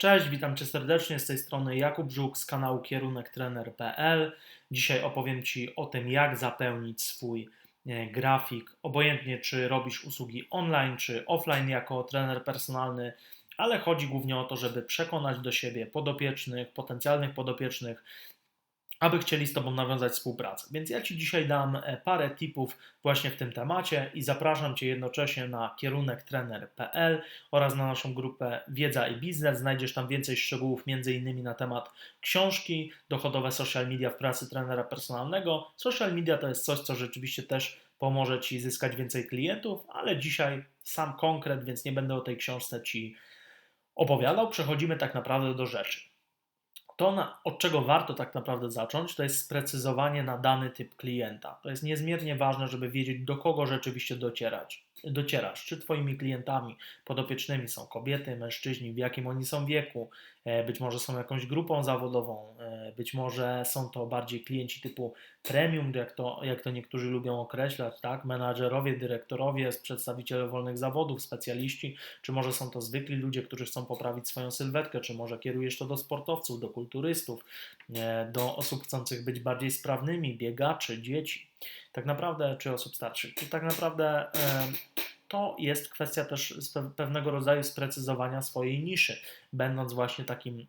Cześć, witam Cię serdecznie z tej strony Jakub Żuk z kanału kierunektrener.pl. Dzisiaj opowiem Ci o tym, jak zapełnić swój e, grafik, obojętnie czy robisz usługi online czy offline jako trener personalny, ale chodzi głównie o to, żeby przekonać do siebie podopiecznych, potencjalnych podopiecznych, aby chcieli z Tobą nawiązać współpracę. Więc ja Ci dzisiaj dam e, parę tipów właśnie w tym temacie i zapraszam Cię jednocześnie na kierunek trener.pl oraz na naszą grupę Wiedza i Biznes. Znajdziesz tam więcej szczegółów, m.in. na temat książki Dochodowe social media w pracy trenera personalnego. Social media to jest coś, co rzeczywiście też pomoże Ci zyskać więcej klientów, ale dzisiaj sam konkret, więc nie będę o tej książce Ci opowiadał. Przechodzimy tak naprawdę do rzeczy. To, na, od czego warto tak naprawdę zacząć, to jest sprecyzowanie na dany typ klienta. To jest niezmiernie ważne, żeby wiedzieć, do kogo rzeczywiście docierać docierasz, czy Twoimi klientami podopiecznymi są kobiety, mężczyźni, w jakim oni są wieku, e, być może są jakąś grupą zawodową, e, być może są to bardziej klienci typu premium, jak to, jak to niektórzy lubią określać, tak? menadżerowie, dyrektorowie, przedstawiciele wolnych zawodów, specjaliści, czy może są to zwykli ludzie, którzy chcą poprawić swoją sylwetkę, czy może kierujesz to do sportowców, do kulturystów, e, do osób chcących być bardziej sprawnymi, biegaczy, dzieci tak naprawdę, czy osób starszych. Tak naprawdę to jest kwestia też pewnego rodzaju sprecyzowania swojej niszy, będąc właśnie takim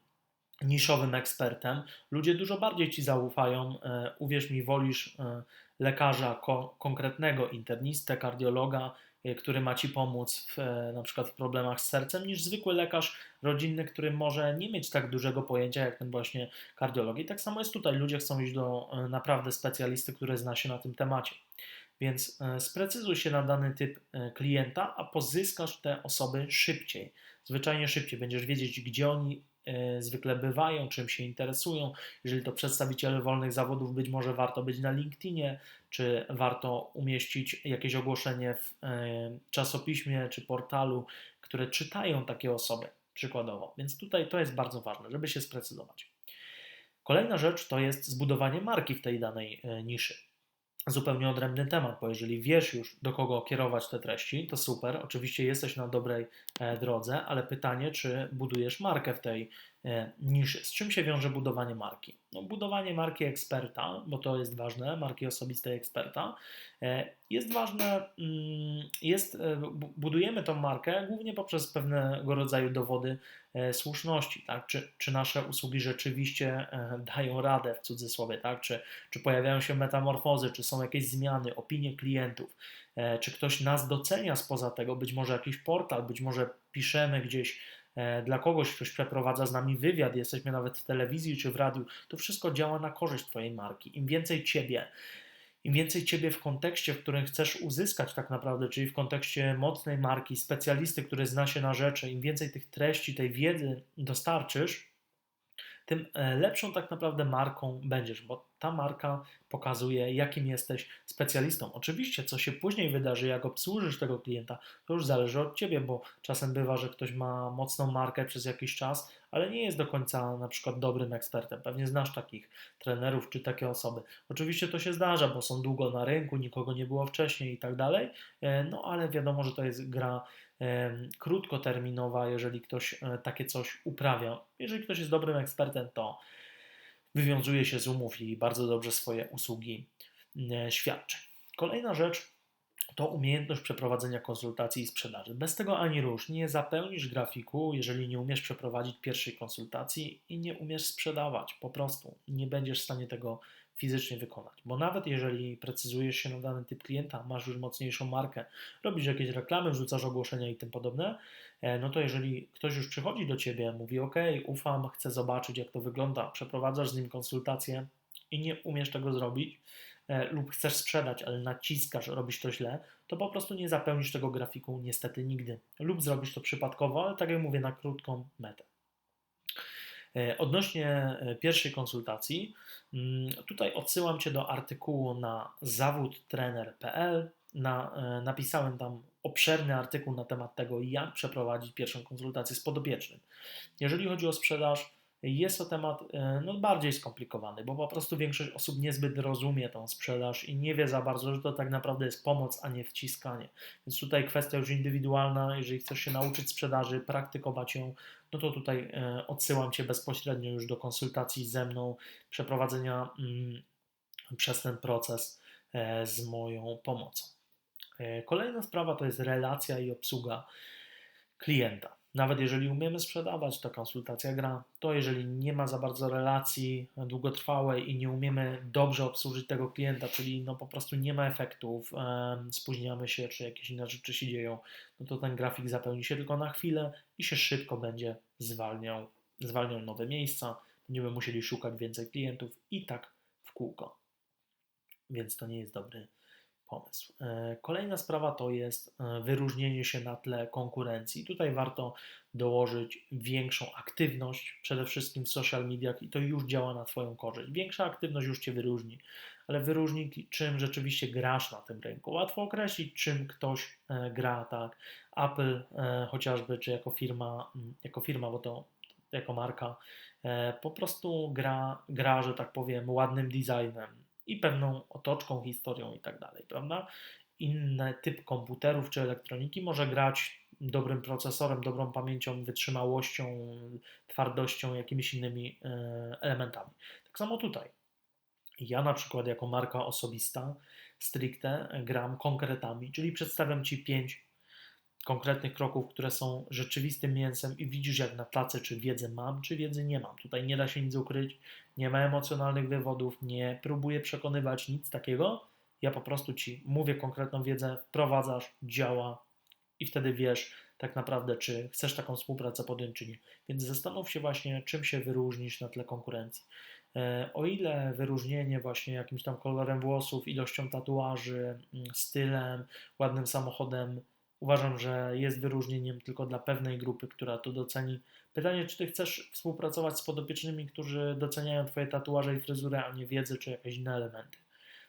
niszowym ekspertem, ludzie dużo bardziej ci zaufają. E, uwierz mi, wolisz e, lekarza ko konkretnego, internistę, kardiologa, e, który ma ci pomóc w, na przykład w problemach z sercem, niż zwykły lekarz rodzinny, który może nie mieć tak dużego pojęcia jak ten właśnie kardiolog. I tak samo jest tutaj. Ludzie chcą iść do naprawdę specjalisty, który zna się na tym temacie. Więc sprecyzuj się na dany typ klienta, a pozyskasz te osoby szybciej. Zwyczajnie szybciej. Będziesz wiedzieć, gdzie oni E, zwykle bywają, czym się interesują. Jeżeli to przedstawiciele wolnych zawodów, być może warto być na LinkedInie, czy warto umieścić jakieś ogłoszenie w e, czasopiśmie czy portalu, które czytają takie osoby, przykładowo. Więc tutaj to jest bardzo ważne, żeby się sprecyzować. Kolejna rzecz to jest zbudowanie marki w tej danej e, niszy zupełnie odrębny temat, bo jeżeli wiesz już do kogo kierować te treści, to super, oczywiście jesteś na dobrej e, drodze, ale pytanie, czy budujesz markę w tej e, niszy. Z czym się wiąże budowanie marki? No, budowanie marki eksperta, bo to jest ważne, marki osobistej eksperta, e, jest ważne, mm, jest, budujemy tą markę głównie poprzez pewnego rodzaju dowody słuszności, tak? czy, czy nasze usługi rzeczywiście dają radę w cudzysłowie, tak? czy, czy pojawiają się metamorfozy, czy są jakieś zmiany, opinie klientów, e, czy ktoś nas docenia spoza tego, być może jakiś portal, być może piszemy gdzieś e, dla kogoś, ktoś przeprowadza z nami wywiad, jesteśmy nawet w telewizji czy w radiu, to wszystko działa na korzyść Twojej marki. Im więcej Ciebie, im więcej Ciebie w kontekście, w którym chcesz uzyskać tak naprawdę, czyli w kontekście mocnej marki, specjalisty, który zna się na rzeczy, im więcej tych treści, tej wiedzy dostarczysz, tym e, lepszą tak naprawdę marką będziesz, bo ta marka pokazuje, jakim jesteś specjalistą. Oczywiście, co się później wydarzy, jak obsłużysz tego klienta, to już zależy od ciebie, bo czasem bywa, że ktoś ma mocną markę przez jakiś czas, ale nie jest do końca na przykład dobrym ekspertem. Pewnie znasz takich trenerów czy takie osoby. Oczywiście to się zdarza, bo są długo na rynku, nikogo nie było wcześniej i tak dalej, e, no ale wiadomo, że to jest gra krótkoterminowa, jeżeli ktoś e, takie coś uprawia. Jeżeli ktoś jest dobrym ekspertem, to wywiązuje się z umów i bardzo dobrze swoje usługi e, świadczy. Kolejna rzecz to umiejętność przeprowadzenia konsultacji i sprzedaży. Bez tego ani rusz. Nie zapełnisz grafiku, jeżeli nie umiesz przeprowadzić pierwszej konsultacji i nie umiesz sprzedawać. Po prostu nie będziesz w stanie tego fizycznie wykonać. Bo nawet jeżeli precyzujesz się na dany typ klienta, masz już mocniejszą markę, robisz jakieś reklamy, wrzucasz ogłoszenia i tym podobne, e, no to jeżeli ktoś już przychodzi do ciebie, mówi: OK, ufam, chcę zobaczyć, jak to wygląda, przeprowadzasz z nim konsultację i nie umiesz tego zrobić, e, lub chcesz sprzedać, ale naciskasz, robisz to źle, to po prostu nie zapełnisz tego grafiku niestety nigdy. Lub zrobisz to przypadkowo, ale tak jak mówię, na krótką metę. E, odnośnie e, pierwszej konsultacji, mm, tutaj odsyłam Cię do artykułu na zawódtrener.pl. Na, e, napisałem tam obszerny artykuł na temat tego, jak przeprowadzić pierwszą konsultację z podopiecznym. Jeżeli chodzi o sprzedaż, jest to temat e, no, bardziej skomplikowany, bo po prostu większość osób niezbyt rozumie tą sprzedaż i nie wie za bardzo, że to tak naprawdę jest pomoc, a nie wciskanie. Więc tutaj kwestia już indywidualna, jeżeli chcesz się nauczyć sprzedaży, praktykować ją, no to tutaj e, odsyłam Cię bezpośrednio już do konsultacji ze mną, przeprowadzenia mm, przez ten proces e, z moją pomocą. Kolejna sprawa to jest relacja i obsługa klienta. Nawet jeżeli umiemy sprzedawać, to konsultacja gra. To jeżeli nie ma za bardzo relacji długotrwałej i nie umiemy dobrze obsłużyć tego klienta, czyli no po prostu nie ma efektów, spóźniamy się, czy jakieś inne rzeczy się dzieją, no to ten grafik zapełni się tylko na chwilę i się szybko będzie zwalniał, zwalniał nowe miejsca. Będziemy musieli szukać więcej klientów i tak w kółko. Więc to nie jest dobry pomysł. E, kolejna sprawa to jest e, wyróżnienie się na tle konkurencji. Tutaj warto dołożyć większą aktywność, przede wszystkim w social mediach i to już działa na Twoją korzyść. Większa aktywność już Cię wyróżni, ale wyróżni, czym rzeczywiście grasz na tym rynku. Łatwo określić, czym ktoś e, gra, tak. Apple chociażby, czy jako firma, jako firma, bo to jako marka, po prostu gra, gra, że tak powiem, ładnym designem, i pewną otoczką, historią i tak dalej, prawda? Inny typ komputerów czy elektroniki może grać dobrym procesorem, dobrą pamięcią, wytrzymałością, twardością, jakimiś innymi e, elementami. Tak samo tutaj. Ja na przykład jako marka osobista stricte gram konkretami, czyli przedstawiam Ci pięć konkretnych kroków, które są rzeczywistym mięsem i widzisz jak na tacy, czy wiedzę mam, czy wiedzy nie mam. Tutaj nie da się nic ukryć, nie ma emocjonalnych wywodów, nie próbuję przekonywać nic takiego. Ja po prostu Ci mówię konkretną wiedzę, wprowadzasz, działa i wtedy wiesz tak naprawdę, czy chcesz taką współpracę podjąć, czy nie. Więc zastanów się właśnie, czym się wyróżnisz na tle konkurencji. E, o ile wyróżnienie właśnie jakimś tam kolorem włosów, ilością tatuaży, mm, stylem, ładnym samochodem Uważam, że jest wyróżnieniem tylko dla pewnej grupy, która to doceni. Pytanie, czy ty chcesz współpracować z podopiecznymi, którzy doceniają twoje tatuaże i fryzurę, a nie wiedzę czy jakieś inne elementy.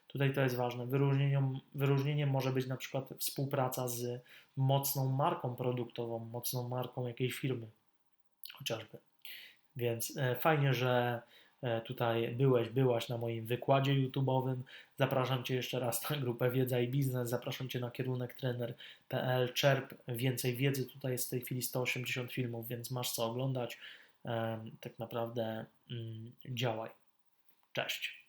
Tutaj to jest ważne. Wyróżnieniem, wyróżnieniem może być na przykład współpraca z mocną marką produktową, mocną marką jakiejś firmy, chociażby. Więc e, fajnie, że tutaj byłeś, byłaś na moim wykładzie YouTube'owym. Zapraszam Cię jeszcze raz na grupę Wiedza i Biznes. Zapraszam Cię na kierunek trener.pl. Czerp więcej wiedzy. Tutaj jest w tej chwili 180 filmów, więc masz co oglądać. Tak naprawdę mm, działaj. Cześć.